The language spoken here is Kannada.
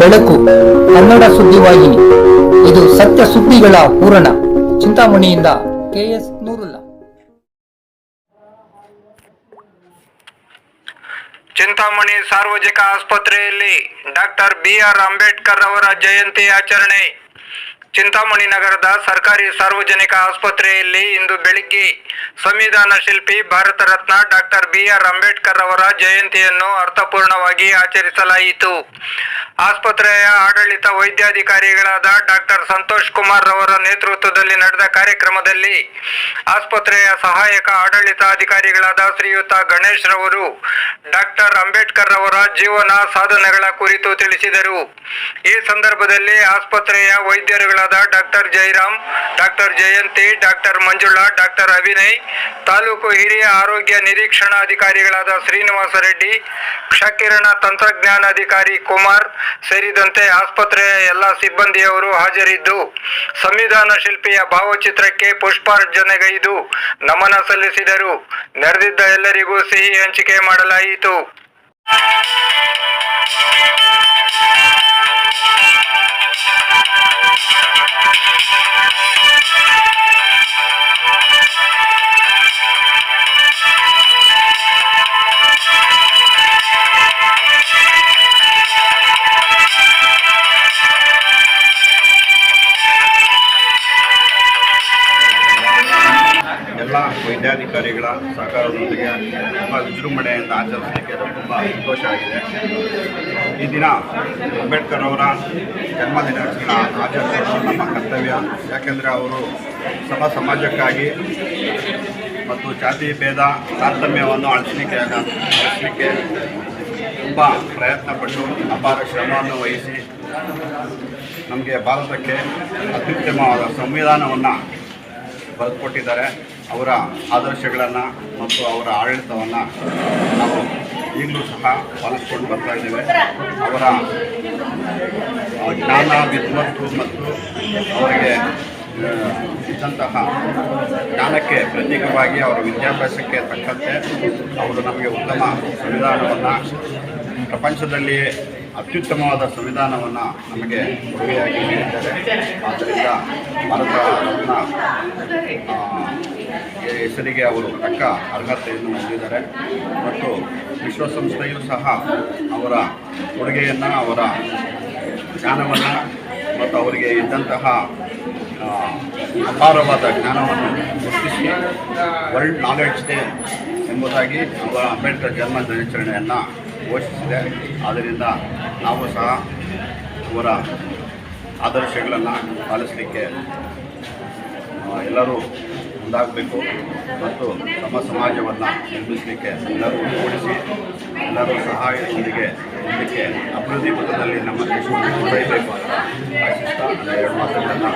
ಬೆಳಕು ಕನ್ನಡ ಸುದ್ದಿವಾಹಿನಿ ಇದು ಸತ್ಯ ಸುದ್ದಿಗಳ ಪೂರಣ ಚಿಂತಾಮಣಿಯಿಂದ ಕೆಎಸ್ ನೂರುಲ್ಲ. ಚಿಂತಾಮಣಿ ಸಾರ್ವಜನಿಕ ಆಸ್ಪತ್ರೆಯಲ್ಲಿ ಡಾಕ್ಟರ್ ಬಿಆರ್ ಅಂಬೇಡ್ಕರ್ ಅವರ ಜಯಂತಿ ಆಚರಣೆ. ಚಿಂತಾಮಣಿ ನಗರದ ಸರ್ಕಾರಿ ಸಾರ್ವಜನಿಕ ಆಸ್ಪತ್ರೆಯಲ್ಲಿ ಇಂದು ಬೆಳಿಗ್ಗೆ ಸಂವಿಧಾನ ಶಿಲ್ಪಿ Bharat Ratna doctor B R Ambedkar ಅವರ ಜಯಂತಿಯನ್ನು ಅರ್ಥಪೂರ್ಣವಾಗಿ ಆಚರಿಸಲಾಯಿತು. ಆಸ್ಪತ್ರೆಯ ಆಡಳಿತ ವೈದ್ಯಾಧಿಕಾರಿಗಳಾದ ಡಾಕ್ಟರ್ ಸಂತೋಷ್ ಕುಮಾರ್ ಅವರ ನೇತೃತ್ವದಲ್ಲಿ ನಡೆದ ಕಾರ್ಯಕ್ರಮದಲ್ಲಿ ಆಸ್ಪತ್ರೆಯ ಸಹಾಯಕ ಆಡಳಿತಾಧಿಕಾರಿಗಳಾದ ಶ್ರೀಯುತ ಗಣೇಶ್ ರವರು, ಡಾಕ್ಟರ್ ಅಂಬೇಡ್ಕರ್ ಅವರ ಜೀವನ ಸಾಧನೆಗಳ ಕುರಿತು ತಿಳಿಸಿದರು. ಈ ಸಂದರ್ಭದಲ್ಲಿ ಆಸ್ಪತ್ರೆಯ ವೈದ್ಯರುಗಳಾದ doctor Jairam, doctor Jayanti, doctor Manjula, doctor Abhinay taluk ಹಿರಿಯ ಆರೋಗ್ಯ ನಿರೀಕ್ಷಣಾ ಅಧಿಕಾರಿಗಳಾದ ಶ್ರೀನಿವಾಸ ರೆಡ್ಡಿ, ಕ್ಷಕಿರಣ ತಂತ್ರಜ್ಞಾನ ಅಧಿಕಾರಿ ಕುಮಾರ್ ಸೇರಿದಂತೆ ಆಸ್ಪತ್ರೆಯ ಎಲ್ಲ ಸಿಬ್ಬಂದಿಯವರು ಹಾಜರಿದ್ದು, ಸಂವಿಧಾನ ಶಿಲ್ಪಿಯ ಭಾವಚಿತ್ರಕ್ಕೆ ಪುಷ್ಪಾರ್ಜನೆಗೈದು ನಮನ ಸಲ್ಲಿಸಿದರು. ನೆರೆದಿದ್ದ ಎಲ್ಲರಿಗೂ ಸಿಹಿ ಹಂಚಿಕೆ ಮಾಡಲಾಯಿತು. ವೈದ್ಯಾಧಿಕಾರಿಗಳ ಸಹಕಾರದೊಂದಿಗೆ ತುಂಬ ವಿಜೃಂಭಣೆಯಿಂದ ಆಚರಿಸಲಿಕ್ಕೆ ತುಂಬ ಸಂತೋಷ ಆಗಿದೆ. ಈ ದಿನ ಅಂಬೇಡ್ಕರ್ ಅವರ ಜನ್ಮದಿನಾಚರಣೆ ಆಚರಿಸೋದು ನಮ್ಮ ಕರ್ತವ್ಯ. ಯಾಕೆಂದರೆ ಅವರು ಸಮ ಸಮಾಜಕ್ಕಾಗಿ ಮತ್ತು ಜಾತಿ ಭೇದ ತಾರತಮ್ಯವನ್ನು ಅಳಿಸಲಿಕ್ಕೆ ಅಳಿಸಲಿಕ್ಕೆ ತುಂಬ ಪ್ರಯತ್ನಪಟ್ಟು ಅಪಾರ ಶ್ರಮವನ್ನು ವಹಿಸಿ ನಮಗೆ ಭಾರತಕ್ಕೆ ಅತ್ಯುತ್ತಮವಾದ ಸಂವಿಧಾನವನ್ನು ಬರೆದುಕೊಟ್ಟಿದ್ದಾರೆ. ಅವರ ಆದರ್ಶಗಳನ್ನು ಮತ್ತು ಅವರ ಆಡಳಿತವನ್ನು ನಾವು ಈಗಲೂ ಸಹ ಪಾಲಿಸ್ಕೊಂಡು ಬರ್ತಾ ಇದ್ದೇವೆ. ಅವರ ಜ್ಞಾನ, ವಿದ್ವತ್ತು ಮತ್ತು ಅವರಿಗೆ ಇದ್ದಂತಹ ಜ್ಞಾನಕ್ಕೆ ಪ್ರತ್ಯೇಕವಾಗಿ ಅವರ ವಿದ್ಯಾಭ್ಯಾಸಕ್ಕೆ ತಕ್ಕಂತೆ ಅವರು ನಮಗೆ ಉತ್ತಮ ಸಂವಿಧಾನವನ್ನು, ಪ್ರಪಂಚದಲ್ಲಿಯೇ ಅತ್ಯುತ್ತಮವಾದ ಸಂವಿಧಾನವನ್ನು ನಮಗೆ ಕೊಡುಗೆಯಾಗಿ ನೀಡಿದ್ದಾರೆ. ಆದ್ದರಿಂದ ಭಾರತ ಹೆಸರಿಗೆ ಅವರು ತಕ್ಕ ಅರ್ಹತೆಯನ್ನು ಹೊಂದಿದ್ದಾರೆ. ಮತ್ತು ವಿಶ್ವಸಂಸ್ಥೆಯು ಸಹ ಅವರ ಕೊಡುಗೆಯನ್ನು, ಅವರ ಜ್ಞಾನವನ್ನು ಮತ್ತು ಅವರಿಗೆ ಇದ್ದಂತಹ ಅಪಾರವಾದ ಜ್ಞಾನವನ್ನು ಗುರುತಿಸಿ ವರ್ಲ್ಡ್ ನಾಲೆಡ್ಜ್ ಡೇ ಎಂಬುದಾಗಿ ಅವರ ಅಂಬೇಡ್ಕರ್ ಜನ್ಮ ದಿನಾಚರಣೆಯನ್ನು ಘೋಷಿಸಿದೆ. ಆದ್ದರಿಂದ ನಾವು ಸಹ ಅವರ ಆದರ್ಶಗಳನ್ನು ಪಾಲಿಸಲಿಕ್ಕೆ ಎಲ್ಲರೂ ಮುಂದಾಗಬೇಕು ಮತ್ತು ನಮ್ಮ ಸಮಾಜವನ್ನು ನಿರ್ಮಿಸಲಿಕ್ಕೆ ಎಲ್ಲರೂ ಒಗ್ಗೂಡಿಸಿ, ಎಲ್ಲರೂ ಸಹಾಯದೊಂದಿಗೆ ಇದಕ್ಕೆ ಅಭಿವೃದ್ಧಿ ಪಥದಲ್ಲಿ ನಮ್ಮ ದೇಶವನ್ನು ಕೊಂಡೊಯ್ಯಬೇಕು ಎರಡು ಮಾತುಗಳನ್ನು